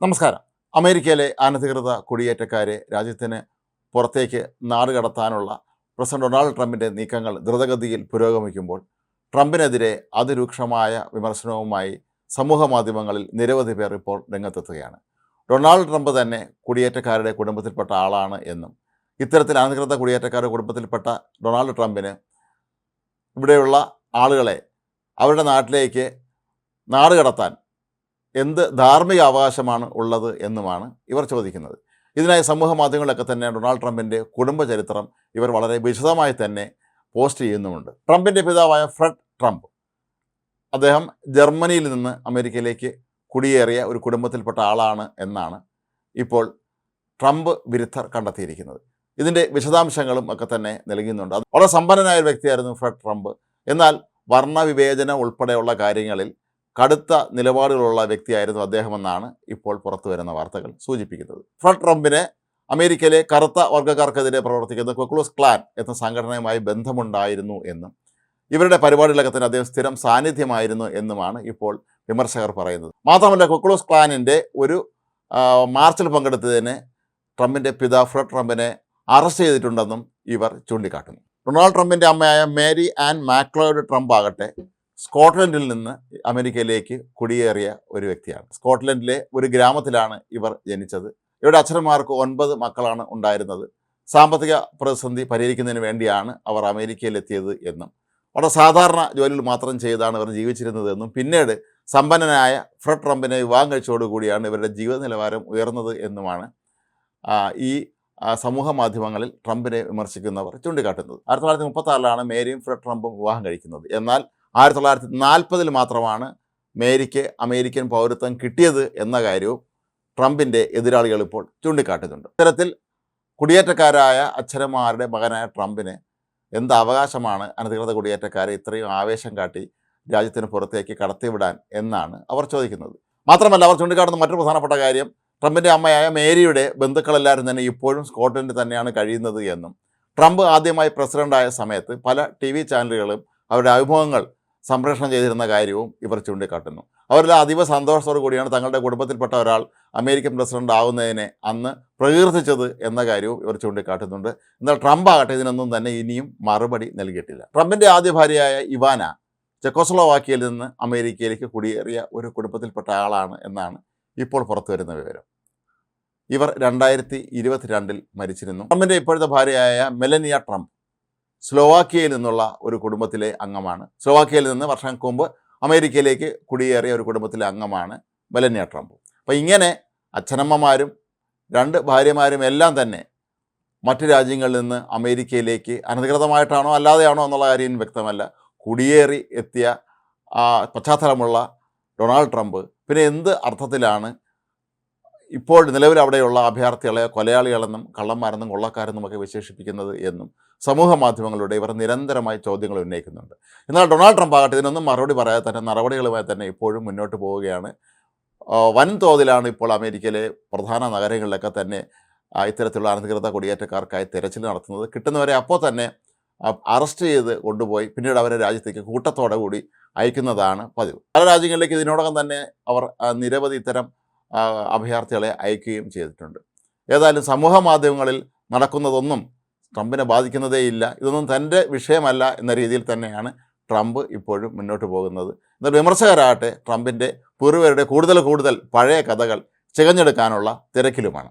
നമസ്കാരം. അമേരിക്കയിലെ അനധികൃത കുടിയേറ്റക്കാരെ രാജ്യത്തിന് പുറത്തേക്ക് നാട് കടത്താനുള്ള പ്രസിഡന്റ് ഡൊണാൾഡ് ട്രംപിന്റെ നീക്കങ്ങൾ ദ്രുതഗതിയിൽ പുരോഗമിക്കുമ്പോൾ ട്രംപിനെതിരെ അതിരൂക്ഷമായ വിമർശനവുമായി സമൂഹ മാധ്യമങ്ങളിൽ നിരവധി പേർ ഇപ്പോൾ രംഗത്തെത്തുകയാണ്. ഡൊണാൾഡ് ട്രംപ് തന്നെ കുടിയേറ്റക്കാരുടെ കുടുംബത്തിൽപ്പെട്ട ആളാണ് എന്നും ഇത്തരത്തിൽ അനധികൃത കുടിയേറ്റക്കാരുടെ കുടുംബത്തിൽപ്പെട്ട ഡൊണാൾഡ് ട്രംപിന് ഇവിടെയുള്ള ആളുകളെ അവരുടെ നാട്ടിലേക്ക് നാട് കടത്താൻ എന്ത് ധാർമ്മിക അവകാശമാണ് ഉള്ളത് എന്നുമാണ് ഇവർ ചോദിക്കുന്നത്. ഇതിനായി സമൂഹ മാധ്യമങ്ങളിലൊക്കെ തന്നെ ഡൊണാൾഡ് ട്രംപിന്റെ കുടുംബചരിത്രം ഇവർ വളരെ വിശദമായി തന്നെ പോസ്റ്റ് ചെയ്യുന്നുമുണ്ട്. ട്രംപിന്റെ പിതാവായ ഫ്രഡ് ട്രംപ് അദ്ദേഹം ജർമ്മനിയിൽ നിന്ന് അമേരിക്കയിലേക്ക് കുടിയേറിയ ഒരു കുടുംബത്തിൽപ്പെട്ട ആളാണ് എന്നാണ് ഇപ്പോൾ ട്രംപ് വിരുദ്ധർ കണ്ടെത്തിയിരിക്കുന്നത്. ഇതിന്റെ വിശദാംശങ്ങളും ഒക്കെ തന്നെ നൽകുന്നുണ്ട്. അത് വളരെ സമ്പന്നനായ ഒരു വ്യക്തിയായിരുന്നു ഫ്രഡ് ട്രംപ്. എന്നാൽ വർണവിവേചനം ഉൾപ്പെടെയുള്ള കാര്യങ്ങളിൽ കടുത്ത നിലപാടുകളുള്ള വ്യക്തിയായിരുന്നു അദ്ദേഹമെന്നാണ് ഇപ്പോൾ പുറത്തു വരുന്ന വാർത്തകൾ സൂചിപ്പിക്കുന്നത്. ഫ്രഡ് ട്രംപിന് അമേരിക്കയിലെ കറുത്ത വർഗക്കാർക്കെതിരെ പ്രവർത്തിക്കുന്ന കൊക്ലോസ് ക്ലാൻ എന്ന സംഘടനയുമായി ബന്ധമുണ്ടായിരുന്നു എന്നും ഇവരുടെ പരിപാടികളൊക്കെ തന്നെ അദ്ദേഹം സ്ഥിരം സാന്നിധ്യമായിരുന്നു എന്നുമാണ് ഇപ്പോൾ വിമർശകർ പറയുന്നത്. മാത്രമല്ല കൊക്ലോസ് ക്ലാനിന്റെ ഒരു മാർച്ചിൽ പങ്കെടുത്തതിന് ട്രംപിന്റെ പിതാ ഫ്രഡ് ട്രംപിനെ അറസ്റ്റ് ചെയ്തിട്ടുണ്ടെന്നും ഇവർ ചൂണ്ടിക്കാട്ടുന്നു. ഡൊണാൾഡ് ട്രംപിന്റെ അമ്മയായ മേരി ആൻ മാക്ലോയുടെ ട്രംപ് ആകട്ടെ സ്കോട്ട്ലൻഡിൽ നിന്ന് അമേരിക്കയിലേക്ക് കുടിയേറിയ ഒരു വ്യക്തിയാണ്. സ്കോട്ട്ലൻഡിലെ ഒരു ഗ്രാമത്തിലാണ് ഇവർ ജനിച്ചത്. ഇവരുടെ അച്ഛനമാർക്ക് ഒൻപത് മക്കളാണ് ഉണ്ടായിരുന്നത്. സാമ്പത്തിക പ്രതിസന്ധി പരിഹരിക്കുന്നതിന് വേണ്ടിയാണ് അവർ അമേരിക്കയിലെത്തിയത് എന്നും വളരെ സാധാരണ ജോലിയിൽ മാത്രം ചെയ്താണ് ഇവർ ജീവിച്ചിരുന്നത് എന്നും പിന്നീട് സമ്പന്നനായ ഫ്രഡ് ട്രംപിനെ വിവാഹം കഴിച്ചതോടുകൂടിയാണ് ഇവരുടെ ജീവിത നിലവാരം ഉയർന്നത് എന്നുമാണ് ഈ സമൂഹ മാധ്യമങ്ങളിൽ ട്രംപിനെ വിമർശിക്കുന്നവർ ചൂണ്ടിക്കാട്ടുന്നത്. ആയിരത്തി തൊള്ളായിരത്തി മുപ്പത്തി മേരിയും ഫ്രഡ് ട്രംപും വിവാഹം കഴിക്കുന്നത്. എന്നാൽ ആയിരത്തി തൊള്ളായിരത്തി നാൽപ്പതിൽ മാത്രമാണ് മേരിക്ക് അമേരിക്കൻ പൗരത്വം കിട്ടിയത് എന്ന കാര്യവും ട്രംപിന്റെ എതിരാളികൾ ഇപ്പോൾ ചൂണ്ടിക്കാട്ടുന്നുണ്ട്. ഇത്തരത്തിൽ കുടിയേറ്റക്കാരായ അച്ഛനമാരുടെ മകനായ ട്രംപിന് എന്ത് അവകാശമാണ് അനധികൃത കുടിയേറ്റക്കാരെ ഇത്രയും ആവേശം കാട്ടി രാജ്യത്തിന് പുറത്തേക്ക് കടത്തിവിടാൻ എന്നാണ് അവർ ചോദിക്കുന്നത്. മാത്രമല്ല അവർ ചൂണ്ടിക്കാട്ടുന്ന മറ്റൊരു പ്രധാനപ്പെട്ട കാര്യം ട്രംപിന്റെ അമ്മയായ മേരിയുടെ ബന്ധുക്കളെല്ലാവരും തന്നെ ഇപ്പോഴും സ്കോട്ട്ലൻഡിൽ തന്നെയാണ് കഴിയുന്നത് എന്നും ട്രംപ് ആദ്യമായി പ്രസിഡന്റായ സമയത്ത് പല ടി ചാനലുകളും അവരുടെ അഭിമുഖങ്ങൾ സംപ്രേഷണം ചെയ്തിരുന്ന കാര്യവും ഇവർ ചൂണ്ടിക്കാട്ടുന്നു. അവരെല്ലാം അതീവ സന്തോഷത്തോടു കൂടിയാണ് തങ്ങളുടെ കുടുംബത്തിൽപ്പെട്ട ഒരാൾ അമേരിക്കൻ പ്രസിഡന്റ് ആവുന്നതിനെ അന്ന് പ്രകീർത്തിച്ചത് എന്ന കാര്യവും ഇവർ ചൂണ്ടിക്കാട്ടുന്നുണ്ട്. എന്നാൽ ട്രംപ് ആകട്ടെ ഇതിനൊന്നും തന്നെ ഇനിയും മറുപടി നൽകിയിട്ടില്ല. ട്രംപിന്റെ ആദ്യ ഭാര്യയായ ഇവാന ചെക്കോസ്ലോവാക്കിയയിൽ നിന്ന് അമേരിക്കയിലേക്ക് കുടിയേറിയ ഒരു കുടുംബത്തിൽപ്പെട്ട ആളാണ് എന്നാണ് ഇപ്പോൾ പുറത്തു വരുന്ന വിവരം. ഇവർ രണ്ടായിരത്തി ഇരുപത്തിരണ്ടിൽ മരിച്ചിരുന്നു. ട്രംപിന്റെ ഇപ്പോഴത്തെ ഭാര്യയായ മെലനിയ ട്രംപ് സ്ലോവാക്കിയയിൽ നിന്നുള്ള ഒരു കുടുംബത്തിലെ അംഗമാണ്. സ്ലോവാക്കിയയിൽ നിന്ന് വർഷങ്ങൾക്ക് മുമ്പ് അമേരിക്കയിലേക്ക് കുടിയേറിയ ഒരു കുടുംബത്തിലെ അംഗമാണ് മെലനിയ ട്രംപ്. അപ്പോൾ ഇങ്ങനെ അച്ഛനമ്മമാരും രണ്ട് ഭാര്യമാരും എല്ലാം തന്നെ മറ്റ് രാജ്യങ്ങളിൽ നിന്ന് അമേരിക്കയിലേക്ക് അനധികൃതമായിട്ടാണോ അല്ലാതെയാണോ എന്നുള്ള കാര്യം വ്യക്തമല്ല. കുടിയേറി എത്തിയ പശ്ചാത്തലമുള്ള ഡൊണാൾഡ് ട്രംപ് പിന്നെ എന്ത് അർത്ഥത്തിലാണ് ഇപ്പോൾ നിലവിൽ അവിടെയുള്ള അഭയാർത്ഥികളെ കൊലയാളികളെന്നും കള്ളന്മാരെന്നും കൊള്ളക്കാരെന്നും ഒക്കെ വിശേഷിപ്പിക്കുന്നത് എന്നും സമൂഹ മാധ്യമങ്ങളിലൂടെ ഇവർ നിരന്തരമായി ചോദ്യങ്ങൾ ഉന്നയിക്കുന്നുണ്ട്. എന്നാൽ ഡൊണാൾഡ് ട്രംപ് ആകട്ടെ ഇതിനൊന്നും മറുപടി പറയാതെ തന്നെ നടപടികളുമായി തന്നെ ഇപ്പോഴും മുന്നോട്ട് പോവുകയാണ്. വൻതോതിലാണ് ഇപ്പോൾ അമേരിക്കയിലെ പ്രധാന നഗരങ്ങളിലൊക്കെ തന്നെ ഇത്തരത്തിലുള്ള അനധികൃത കുടിയേറ്റക്കാർക്കായി തിരച്ചിൽ നടത്തുന്നത്. കിട്ടുന്നവരെ അപ്പോൾ തന്നെ അറസ്റ്റ് ചെയ്ത് കൊണ്ടുപോയി പിന്നീട് അവരെ രാജ്യത്തേക്ക് കൂട്ടത്തോടെ കൂടി അയക്കുന്നതാണ് പതിവ്. പല രാജ്യങ്ങളിലേക്ക് ഇതിനോടകം തന്നെ അവർ നിരവധി ഇത്തരം അഭയാർത്ഥികളെ അയക്കുകയും ചെയ്തിട്ടുണ്ട്. ഏതായാലും സമൂഹ മാധ്യമങ്ങളിൽ നടക്കുന്നതൊന്നും ട്രംപിനെ ബാധിക്കുന്നതേയില്ല ഇതൊന്നും തന്റെ വിഷയമല്ല എന്ന രീതിയിൽ തന്നെയാണ് ട്രംപ് ഇപ്പോഴും മുന്നോട്ട് പോകുന്നത്. എന്നാൽ വിമർശകരാകട്ടെ ട്രംപിന്റെ പൂർവരുടെ കൂടുതൽ കൂടുതൽ പഴയ കഥകൾ ചികഞ്ഞെടുക്കാനുള്ള തിരക്കിലുമാണ്.